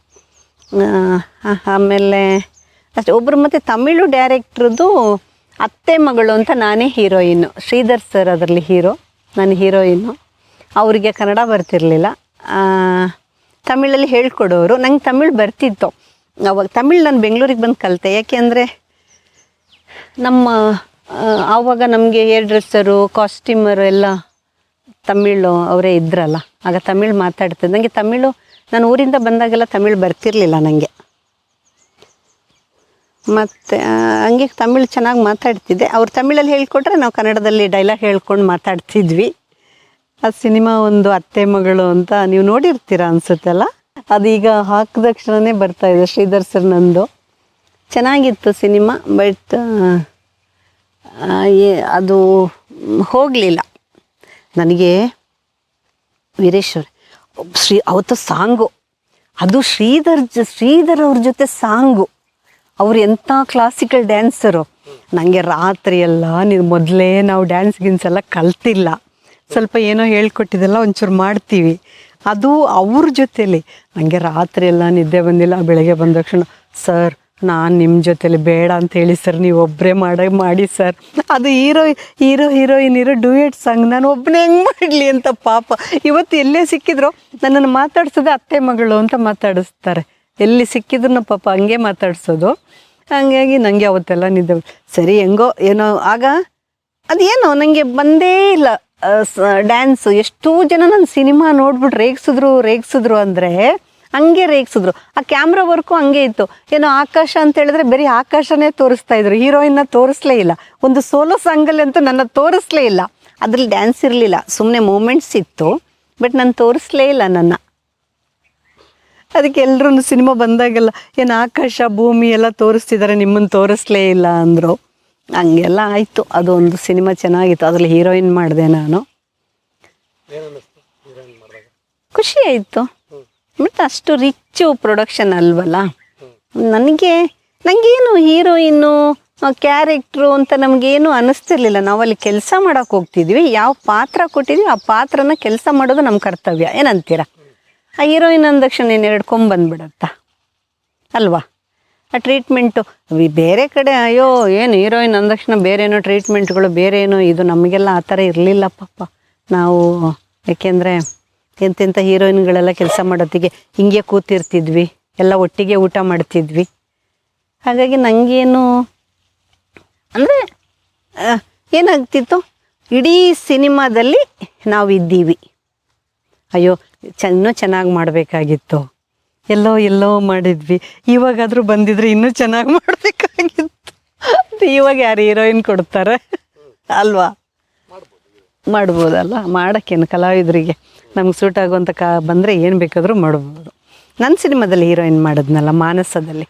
ಆಮೇಲೆ ಅಷ್ಟೇ ಒಬ್ಬರು ಮತ್ತು ತಮಿಳು ಡೈರೆಕ್ಟ್ರದ್ದು ಅತ್ತೆ ಮಗಳು ಅಂತ ನಾನೇ ಹೀರೋಯಿನ್ನು ಶ್ರೀಧರ್ ಸರ್ ಅದರಲ್ಲಿ ಹೀರೋ ನಾನು ಹೀರೋಯಿನ್ನು ಅವರಿಗೆ ಕನ್ನಡ ಬರ್ತಿರಲಿಲ್ಲ. ತಮಿಳಲ್ಲಿ ಹೇಳ್ಕೊಡೋರು. ನಂಗೆ ತಮಿಳು ಬರ್ತಿತ್ತು. ಅವಾಗ ತಮಿಳು ನಾನು ಬೆಂಗಳೂರಿಗೆ ಬಂದು ಕಲಿತೆ. ಯಾಕೆಂದರೆ ನಮ್ಮ ಆವಾಗ ನಮಗೆ ಹೇರ್ ಡ್ರೆಸ್ಸರು ಕಾಸ್ಟ್ಯೂಮರು ಎಲ್ಲ ತಮಿಳು ಅವರೇ ಇದ್ರಲ್ಲ, ಆಗ ತಮಿಳು ಮಾತಾಡ್ತಿದ್ದೆ. ನನಗೆ ತಮಿಳು, ನಾನು ಊರಿಂದ ಬಂದಾಗೆಲ್ಲ ತಮಿಳು ಬರ್ತಿರ್ಲಿಲ್ಲ ನನಗೆ ಮತ್ತು ಹಂಗೆ ತಮಿಳು ಚೆನ್ನಾಗಿ ಮಾತಾಡ್ತಿದ್ದೆ. ಅವ್ರು ತಮಿಳಲ್ಲಿ ಹೇಳ್ಕೊಟ್ರೆ ನಾವು ಕನ್ನಡದಲ್ಲಿ ಡೈಲಾಗ್ ಹೇಳ್ಕೊಂಡು ಮಾತಾಡ್ತಿದ್ವಿ. ಆ ಸಿನಿಮಾ ಒಂದು ಅತ್ತೆ ಮಗಳು ಅಂತ ನೀವು ನೋಡಿರ್ತೀರ ಅನಿಸುತ್ತಲ್ಲ? ಅದೀಗ ಹಾಕಿದ ಕ್ಷಣನೇ ಬರ್ತಾ ಇದೆ ಶ್ರೀಧರ್ ಸರ್ ನಂದು. ಚೆನ್ನಾಗಿತ್ತು ಸಿನಿಮಾ, ಬಟ್ ಅದು ಹೋಗಲಿಲ್ಲ. ನನಗೆ ವೀರೇಶ್ವರ್ ಶ್ರೀ ಅವತ್ತು ಸಾಂಗು. ಅದು ಶ್ರೀಧರ್ ಜ, ಶ್ರೀಧರ್ ಅವ್ರ ಜೊತೆ ಸಾಂಗು. ಅವ್ರು ಎಂಥ ಕ್ಲಾಸಿಕಲ್ ಡ್ಯಾನ್ಸರು ನನಗೆ ರಾತ್ರಿ ಎಲ್ಲ ನೀವು ಮೊದಲೇ ನಾವು ಡ್ಯಾನ್ಸ್ ಗಿನ್ಸ್ ಎಲ್ಲ ಕಲ್ತಿಲ್ಲ. ಸ್ವಲ್ಪ ಏನೋ ಹೇಳ್ಕೊಟ್ಟಿದ್ದೆಲ್ಲ ಒಂಚೂರು ಮಾಡ್ತೀವಿ. ಅದು ಅವ್ರ ಜೊತೇಲಿ. ನನಗೆ ರಾತ್ರಿ ಎಲ್ಲ ನಿದ್ದೆ ಬಂದಿಲ್ಲ, ಬೆಳಗ್ಗೆ ಬಂದ ತಕ್ಷಣ, ಸರ್ ನಾನು ನಿಮ್ಮ ಜೊತೇಲಿ ಬೇಡ ಅಂತ ಹೇಳಿ ಸರ್ ನೀವು ಒಬ್ಬರೇ ಮಾಡ, ಮಾಡಿ ಸರ್ ಅದು ಹೀರೋ ಹೀರೋ ಹೀರೋಯಿನ್ ಇರೋ ಡ್ಯೂಯೆಟ್ ಸಾಂಗ್ ನಾನು ಒಬ್ಬನೇ ಹೆಂಗೆ ಮಾಡಲಿ ಅಂತ ಪಾಪ. ಇವತ್ತು ಎಲ್ಲೇ ಸಿಕ್ಕಿದ್ರು ನನ್ನನ್ನು ಮಾತಾಡ್ಸೋದೇ ಅತ್ತೆ ಮಗಳು ಅಂತ ಮಾತಾಡಿಸ್ತಾರೆ. ಎಲ್ಲಿ ಸಿಕ್ಕಿದ್ರು ಪಾಪ ಹಂಗೆ ಮಾತಾಡ್ಸೋದು. ಹಂಗಾಗಿ ನನಗೆ ಅವತ್ತೆಲ್ಲ ನಿದ್ದೆ ಸರಿ ಹೆಂಗೋ ಏನೋ, ಆಗ ಅದೇನೋ ನನಗೆ ಬಂದೇ ಇಲ್ಲ. ಡ್ಯಾನ್ಸು ಎಷ್ಟೋ ಜನ ನನ್ನ ಸಿನಿಮಾ ನೋಡ್ಬಿಟ್ಟು ರೇಗಿಸಿದ್ರು ರೇಗಿಸಿದ್ರು ಅಂದರೆ ಹಂಗೆ ರೇಗಿಸಿದ್ರು. ಆ ಕ್ಯಾಮ್ರಾ ವರ್ಕು ಹಂಗೆ ಇತ್ತು. ಏನೋ ಆಕಾಶ ಅಂತ ಹೇಳಿದ್ರೆ ಬರೀ ಆಕಾಶನೇ ತೋರಿಸ್ತಾ ಇದ್ರು. ಹೀರೋಯಿನ್ನ ತೋರಿಸ್ಲೇ ಇಲ್ಲ. ಒಂದು ಸೋಲೋ ಸಾಂಗಲ್ಲಿ ಅಂತೂ ನನ್ನ ತೋರಿಸ್ಲೇ ಇಲ್ಲ. ಅದ್ರಲ್ಲಿ ಡ್ಯಾನ್ಸ್ ಇರಲಿಲ್ಲ. ಸುಮ್ಮನೆ ಮೂಮೆಂಟ್ಸ್ ಇತ್ತು. ಬಟ್ ನಾನು ತೋರಿಸ್ಲೇ ಇಲ್ಲ ನನ್ನ. ಅದಕ್ಕೆ ಎಲ್ಲರೂ ಸಿನಿಮಾ ಬಂದಾಗೆಲ್ಲ ಏನು ಆಕಾಶ ಭೂಮಿ ಎಲ್ಲ ತೋರಿಸ್ತಿದ್ದಾರೆ ನಿಮ್ಮನ್ನು ತೋರಿಸ್ಲೇ ಇಲ್ಲ ಅಂದರು. ಹಂಗೆಲ್ಲ ಆಯಿತು. ಅದು ಒಂದು ಸಿನಿಮಾ ಚೆನ್ನಾಗಿತ್ತು. ಅದರಲ್ಲಿ ಹೀರೋಯಿನ್ ಮಾಡಿದೆ ನಾನು. ಖುಷಿ ಆಯಿತು. ಮತ್ತು ಅಷ್ಟು ರಿಚ್ಚು ಪ್ರೊಡಕ್ಷನ್ ಅಲ್ವಲ್ಲ? ನನಗೆ ನನಗೇನು ಹೀರೋಯಿನ್ನು ಕ್ಯಾರೆಕ್ಟ್ರು ಅಂತ ನಮಗೇನು ಅನ್ನಿಸ್ತಿರ್ಲಿಲ್ಲ ನಾವು ಅಲ್ಲಿ ಕೆಲಸ ಮಾಡೋಕೆ ಹೋಗ್ತಿದ್ವಿ. ಯಾವ ಪಾತ್ರ ಕೊಟ್ಟಿದ್ವಿ, ಆ ಪಾತ್ರನ ಕೆಲಸ ಮಾಡೋದು ನಮ್ಮ ಕರ್ತವ್ಯ. ಏನಂತೀರ? ಆ ಹೀರೋಯಿನ್ ಅಂದ ತಕ್ಷಣ ಏನು ಎರಡು ಅಲ್ವಾ? ಆ ಟ್ರೀಟ್ಮೆಂಟು ಬೇರೆ ಕಡೆ, ಅಯ್ಯೋ, ಏನು ಹೀರೋಯಿನ್ ಅಂದ ತಕ್ಷಣ ಬೇರೆ ಏನೋ ಟ್ರೀಟ್ಮೆಂಟ್ಗಳು ಬೇರೆ ಏನೋ ಇದು ನಮಗೆಲ್ಲ ಆ ಥರ ಇರಲಿಲ್ಲ ಪಾಪ. ನಾವು, ಯಾಕೆಂದರೆ ಎಂತೆಂಥ ಹೀರೋಯಿನ್ಗಳೆಲ್ಲ ಕೆಲಸ ಮಾಡೋತ್ತಿಗೆ ಹಿಂಗೆ ಕೂತಿರ್ತಿದ್ವಿ. ಎಲ್ಲ ಒಟ್ಟಿಗೆ ಊಟ ಮಾಡ್ತಿದ್ವಿ. ಹಾಗಾಗಿ ನನಗೇನು ಅಂದರೆ ಏನಾಗ್ತಿತ್ತು? ಇಡೀ ಸಿನಿಮಾದಲ್ಲಿ ನಾವು ಇದ್ದೀವಿ ಅಯ್ಯೋ, ಚ, ಇನ್ನೂ ಚೆನ್ನಾಗಿ ಮಾಡಬೇಕಾಗಿತ್ತು. ಎಲ್ಲೋ ಎಲ್ಲೋ ಮಾಡಿದ್ವಿ. ಇವಾಗಾದರೂ ಬಂದಿದ್ರೆ ಇನ್ನೂ ಚೆನ್ನಾಗಿ ಮಾಡಬೇಕಾಗಿತ್ತು. ಇವಾಗ ಯಾರು ಹೀರೋಯಿನ್ ಕೊಡ್ತಾರೆ? ಅಲ್ವಾ? ಮಾಡ್ಬೋದಲ್ಲ? ಮಾಡೋಕ್ಕೇನು ಕಲಾವಿದರಿಗೆ? ನಮ್ಗೆ ಸೂಟ್ ಆಗುವಂಥ ಕಾ ಬಂದರೆ ಏನು ಬೇಕಾದರೂ ಮಾಡ್ಬೋದು. ನನ್ನ ಸಿನಿಮಾದಲ್ಲಿ ಹೀರೋಯಿನ್ ಮಾಡಿದ್ನಲ್ಲ, ಮಾನಸದಲ್ಲಿ.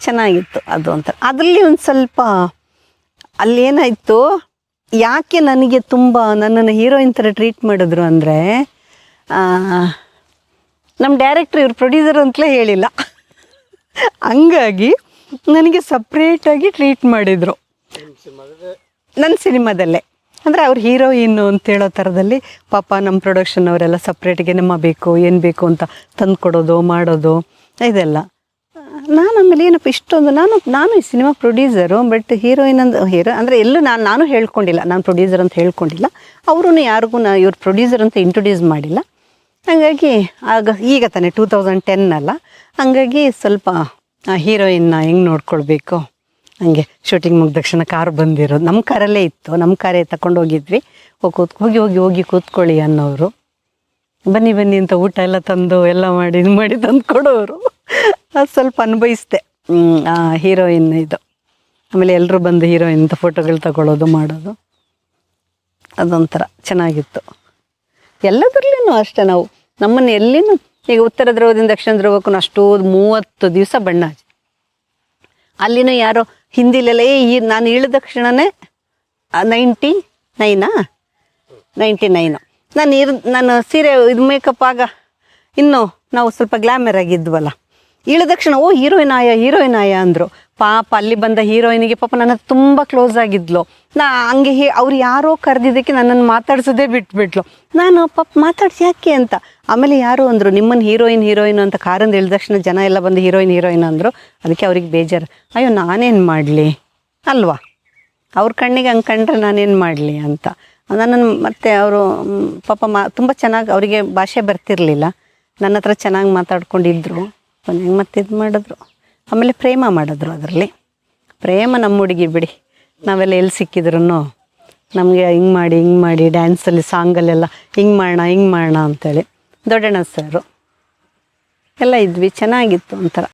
ಚೆನ್ನಾಗಿತ್ತು ಅದು ಅಂತ. ಅದರಲ್ಲಿ ಒಂದು ಸ್ವಲ್ಪ ಅಲ್ಲೇನಾಯಿತು? ಯಾಕೆ ನನಗೆ ತುಂಬ ನನ್ನನ್ನು ಹೀರೋಯಿನ್ ಥರ ಟ್ರೀಟ್ ಮಾಡಿದ್ರು ಅಂದರೆ ನಮ್ಮ ಡೈರೆಕ್ಟ್ರ್ ಇವ್ರು ಪ್ರೊಡ್ಯೂಸರ್ ಅಂತಲೇ ಹೇಳಿಲ್ಲ. ಹಂಗಾಗಿ ನನಗೆ ಸಪ್ರೇಟಾಗಿ ಟ್ರೀಟ್ ಮಾಡಿದರು. ನನ್ನ ಸಿನಿಮಾದಲ್ಲೇ. ಅಂದರೆ ಅವ್ರು ಹೀರೋಯಿನ್ನು ಅಂತ ಹೇಳೋ ಥರದಲ್ಲಿ ಪಾಪ ನಮ್ಮ ಪ್ರೊಡಕ್ಷನ್ ಅವರೆಲ್ಲ ಸಪ್ರೇಟಿಗೆ ನಮ್ಮ ಬೇಕು, ಏನು ಬೇಕು ಅಂತ ತಂದು ಕೊಡೋದು ಮಾಡೋದು, ಇದೆಲ್ಲ. ನಾನು ಆಮೇಲೆ ಏನಪ್ಪ, ಇಷ್ಟೊಂದು ನಾನು ನಾನು ಈ cinema producer but heroine and hero ಅಂದರೆ ಎಲ್ಲೂ ನಾನು ನಾನು ಹೇಳ್ಕೊಂಡಿಲ್ಲ. ನಾನು ಪ್ರೊಡ್ಯೂಸರ್ ಅಂತ ಹೇಳ್ಕೊಂಡಿಲ್ಲ. ಅವರು ಯಾರಿಗೂ ನಾ, ಇವ್ರು ಪ್ರೊಡ್ಯೂಸರ್ ಅಂತ ಇಂಟ್ರೊಡ್ಯೂಸ್ ಮಾಡಿಲ್ಲ. ಹಾಗಾಗಿ ಆಗ, ಈಗ ತಾನೇ ಟೂ ತೌಸಂಡ್ ಟೆನ್ ಅಲ್ಲ. ಹಂಗಾಗಿ ಸ್ವಲ್ಪ ಹೀರೋಯಿನ್ನ ಹೆಂಗೆ ನೋಡ್ಕೊಳ್ಬೇಕು? ಹಂಗೆ ಶೂಟಿಂಗ್ ಮುಗಿದ ತಕ್ಷಣ ಕಾರ್ ಬಂದಿರೋದು. ನಮ್ಮ ಕಾರಲ್ಲೇ ಇತ್ತು. ನಮ್ಮ ಕಾರೇ ತಗೊಂಡು ಹೋಗಿದ್ವಿ. ಹೋಗಿ ಕೂತ್, ಹೋಗಿ ಹೋಗಿ ಹೋಗಿ ಕೂತ್ಕೊಳ್ಳಿ ಅನ್ನೋರು ಬನ್ನಿ ಬನ್ನಿ ಅಂತ ಊಟ ಎಲ್ಲ ತಂದು ಎಲ್ಲ ಮಾಡಿ, ಇದು ಮಾಡಿ ತಂದು ಕೊಡೋರು ಅದು ಸ್ವಲ್ಪ ಅನುಭವಿಸ್ದೆ. ಹೀರೋಯಿನ್ ಇದು. ಆಮೇಲೆ ಎಲ್ಲರೂ ಬಂದು ಹೀರೋಯಿನ್ ಫೋಟೋಗಳು ತಗೊಳ್ಳೋದು ಮಾಡೋದು. ಅದೊಂಥರ ಚೆನ್ನಾಗಿತ್ತು. ಎಲ್ಲದರಲ್ಲೂ ಅಷ್ಟೇ ನಾವು. ನಮ್ಮನ್ನು ಎಲ್ಲಿನೂ, ಈಗ ಉತ್ತರ ಧ್ರುವದಿಂದ ದಕ್ಷಿಣ ಧ್ರುವಕ್ಕೂ ಅಷ್ಟು ಮೂವತ್ತು ದಿವಸ ಬಣ್ಣ ಅಲ್ಲಿನೂ ಯಾರೋ ಹಿಂದಿಲೆಲ್ಲ ಈ ನಾನು ಇಳಿದ ತಕ್ಷಣನೇ ನೈಂಟಿ ನೈನಾ ನೈಂಟಿ ನೈನು ನಾನು ಇರ್, ನಾನು ಸೀರೆ ಇದು ಮೇಕಪ್ ಆಗ ಇನ್ನು ನಾವು ಸ್ವಲ್ಪ ಗ್ಲಾಮರ್ ಆಗಿದ್ವಲ್ಲ. ಇಳಿದ ತಕ್ಷಣ, ಓ ಹೀರೋಯಿನ್ ಆಯ ಹೀರೋಯಿನ್ ಆಯ ಅಂದರು. ಪಾಪ ಅಲ್ಲಿ ಬಂದ ಹೀರೋಯಿನಿಗೆ ಪಾಪ ನನ್ನ ತುಂಬ ಕ್ಲೋಸ್ ಆಗಿದ್ಲು. ನಾ ಹಂಗೆ ಹೇ, ಅವ್ರು ಯಾರೋ ಕರೆದಿದ್ದಕ್ಕೆ ನನ್ನನ್ನು ಮಾತಾಡ್ಸೋದೇ ಬಿಟ್ಬಿಟ್ಲು. ನಾನು ಪಾಪ ಮಾತಾಡ್ಸಿ ಯಾಕೆ ಅಂತ. ಆಮೇಲೆ ಯಾರು ಅಂದರು ನಿಮ್ಮನ್ನು ಹೀರೋಯಿನ್ ಹೀರೋಯಿನ್ ಅಂತ ಕಾರಂದು ಹೇಳಿದ ತಕ್ಷಣ ಜನ ಎಲ್ಲ ಬಂದು ಹೀರೋಯಿನ್ ಹೀರೋಯಿನ್ ಅಂದರು. ಅದಕ್ಕೆ ಅವ್ರಿಗೆ ಬೇಜಾರು. ಅಯ್ಯೋ, ನಾನೇನು ಮಾಡಲಿ? ಅಲ್ವಾ? ಅವ್ರ ಕಣ್ಣಿಗೆ ಹಂಗೆ ಕಂಡ್ರೆ ನಾನೇನು ಮಾಡಲಿ ಅಂತ. ನನ್ನನ್ನು ಮತ್ತೆ ಅವರು ಪಾಪ ಮಾ, ತುಂಬ ಚೆನ್ನಾಗಿ ಅವರಿಗೆ ಭಾಷೆ ಬರ್ತಿರಲಿಲ್ಲ. ನನ್ನ ಹತ್ರ ಚೆನ್ನಾಗಿ ಮಾತಾಡ್ಕೊಂಡಿದ್ರು. ಮತ್ತೆ ಇದು ಮಾಡಿದ್ರು. ಆಮೇಲೆ ಪ್ರೇಮ ಮಾಡಿದ್ರು ಅದರಲ್ಲಿ. ಪ್ರೇಮ ನಮ್ಮ ಹುಡುಗಿ ಬಿಡಿ. ನಾವೆಲ್ಲ ಎಲ್ಲಿ ಸಿಕ್ಕಿದ್ರು ನಮಗೆ ಹಿಂಗೆ ಮಾಡಿ ಹಿಂಗೆ ಮಾಡಿ ಡ್ಯಾನ್ಸಲ್ಲಿ ಸಾಂಗಲ್ಲೆಲ್ಲ ಹಿಂಗೆ ಮಾಡೋಣ ಹಿಂಗೆ ಮಾಡೋಣ ಅಂತೇಳಿ ದೊಡ್ಡಣ್ಣ ಸರು ಎಲ್ಲ ಇದ್ವಿ. ಚೆನ್ನಾಗಿತ್ತು ಒಂಥರ.